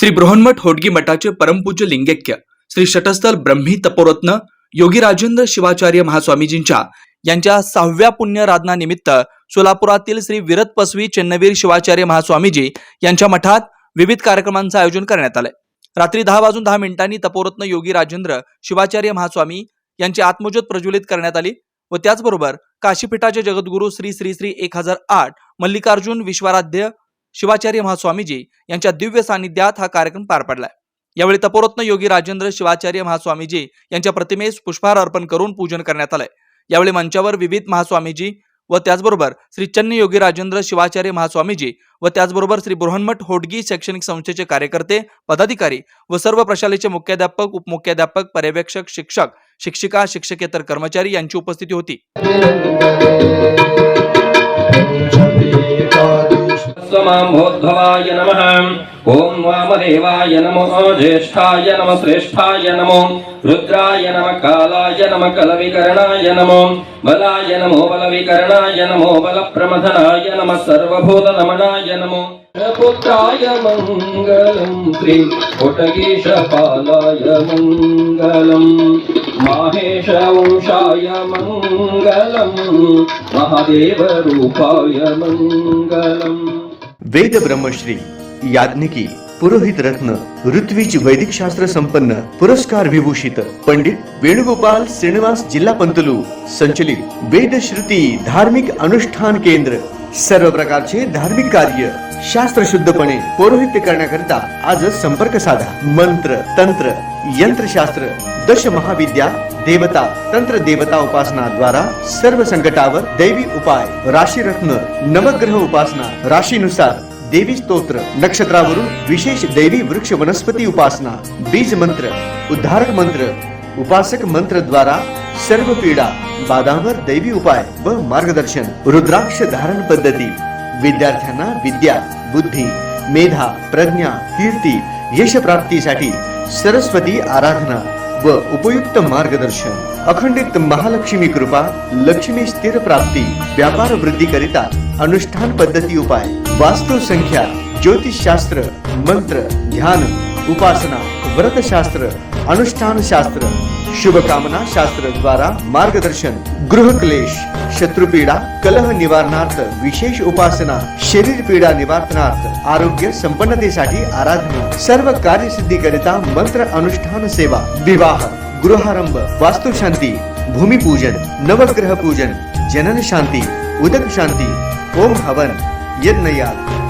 श्री बृहन्मठ होडगी मठाचे परमपूज्य लिंगैक्य श्री शटस्थल ब्रह्मी तपोरत्न योगी राजेंद्र शिवाचार्य महास्वामीजींच्या यांच्या सहाव्या पुण्यराधनानिमित्त सोलापुरातील श्री विरत पसवी चेन्नवीर शिवाचार्य महास्वामीजी यांच्या मठात विविध कार्यक्रमांचं आयोजन करण्यात आलंय. रात्री दहा वाजून दहा मिनिटांनी तपोरत्न योगी राजेंद्र शिवाचार्य महास्वामी यांची आत्मज्योत प्रज्वलित करण्यात आली व त्याचबरोबर काशीपीठाचे जगद्गुरू श्री श्री श्री एक हजार आठ मल्लिकार्जुन विश्वाराध्य शिवाचार्य महास्वामीजी यांच्या दिव्य सान्निध्यात हा कार्यक्रम पार पडलाय. यावेळी तपोरत्न योगी राजेंद्र शिवाचार्य महास्वामीजी यांच्या प्रतिमेस पुष्पहार अर्पण करून पूजन करण्यात आलंय. यावेळी मंचावर विविध महास्वामीजी व त्याचबरोबर श्री चन्न योगी राजेंद्र शिवाचार्य महास्वामीजी व त्याचबरोबर श्री बृहन्मठ होडगी शैक्षणिक संस्थेचे कार्यकर्ते पदाधिकारी व सर्व प्रशालेचे मुख्याध्यापक उपमुख्याध्यापक पर्यवेक्षक शिक्षक शिक्षिका शिक्षकेतर कर्मचारी यांची उपस्थिती होती. स्वमाम्भोद्भवाय नमः ॐ वामदेवाय नमो ज्येष्ठाय नमः श्रेष्ठाय नमो रुद्राय नमः कालाय नमः कलविकरणाय नमो बलाय नमो बलविकरणाय नमो बलप्रमथनाय नमः सर्वभूतनमनाय नमो पुत्राय मङ्गलं श्री कोटगीशपालाय मङ्गलम् माहेशवंशाय मङ्गलम् महादेवरूपाय मङ्गलम् वेद ब्रह्मश्री याज्ञिकी पुरोहित रत्न ऋत्विज वैदिक शास्त्र संपन्न पुरस्कार विभूषित पंडित वेणुगोपाल श्रीनिवास जिल्हा पंतलू संचलित वेद श्रुती धार्मिक अनुष्ठान केंद्र सर्व प्रकारचे धार्मिक कार्य. शास्त्र शुद्धपणे पौरोहित्य करण्याकरिता आजच संपर्क साधा. मंत्र तंत्र यंत्रशास्त्र दश महाविद्या देवता तंत्र देवता उपासना द्वारा सर्व संकटावर दैवी उपाय राशी रत्न नवग्रह उपासना राशीनुसार देवी स्तोत्र नक्षत्रावरून विशेष दैवी वृक्ष वनस्पती उपासना बीज मंत्र उद्धारक मंत्र उपासक मंत्र द्वारा सर्व पीडा बाधांवर दैवी उपाय व मार्गदर्शन रुद्राक्ष धारण पद्धती विद्यार्थ्यांना विद्या बुद्धी मेधा प्रज्ञा कीर्ती यशप्राप्तीसाठी सरस्वती आराधना व उपयुक्त मार्गदर्शन. अखंडित महालक्ष्मी कृपा लक्ष्मी स्थिर प्राप्ती व्यापार वृद्धी करिता अनुष्ठान पद्धती उपाय वास्तु संख्या ज्योतिषशास्त्र मंत्र ध्यान उपासना व्रतशास्त्र अनुष्ठान शास्त्र शुभकामना शास्त्र द्वारा मार्गदर्शन गृह क्लेश शत्रुपीडा कलह निवारणार्थ विशेष उपासना शरीर पीडा निवारणार्थ आरोग्य संपन्नतेसाठी आराधना सर्व कार्यसिद्धी करिता मंत्र अनुष्ठान सेवा विवाह गृहारंभ वास्तुशांती भूमिपूजन नवग्रह पूजन जनन शांती उदक शांती ओम हवन यज्ञयाग